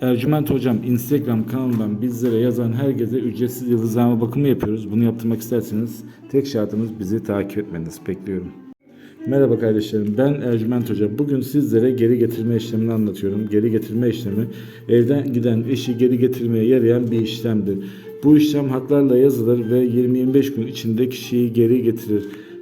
Ercüment Hocam Instagram kanalından bizlere yazan herkese ücretsiz yıldızlama bakımı yapıyoruz. Bunu yaptırmak isterseniz tek şartımız bizi takip etmeniz. Bekliyorum. Merhaba kardeşlerim ben Ercüment Hoca. Bugün sizlere geri getirme işlemini anlatıyorum. Geri getirme işlemi evden giden eşi geri getirmeye yarayan bir işlemdir. Bu işlem haklarla yazılır ve 20-25 gün içinde kişiyi geri getirir.